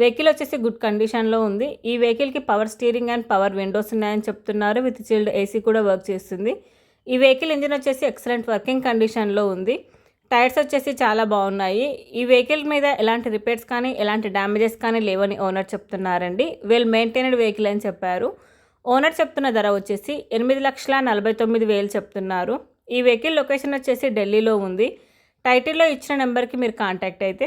Vehicle వచ్చేసి good కండిషన్లో ఉంది. ఈ వెహికల్కి power steering and power windows ఉన్నాయని చెప్తున్నారు. విత్ చిల్డ్ ఏసీ కూడా వర్క్ చేస్తుంది. ఈ వెహికల్ ఇంజిన్ వచ్చేసి ఎక్సలెంట్ వర్కింగ్ కండిషన్లో ఉంది. టైర్స్ వచ్చేసి చాలా బాగున్నాయి. ఈ వెహికల్ మీద ఎలాంటి రిపేర్స్ కానీ ఎలాంటి డ్యామేజెస్ కానీ లేవని ఓనర్ చెప్తున్నారండి. వెల్ మెయింటైనడ్ వెహికల్ అని చెప్పారు. ఓనర్ చెప్తున్న ధర వచ్చేసి ఎనిమిది లక్షల నలభై తొమ్మిది వేలు చెప్తున్నారు. ఈ వెహికల్ లొకేషన్ వచ్చేసి ఢిల్లీలో ఉంది. టైటిల్లో ఇచ్చిన నెంబర్కి మీరు కాంటాక్ట్ అయితే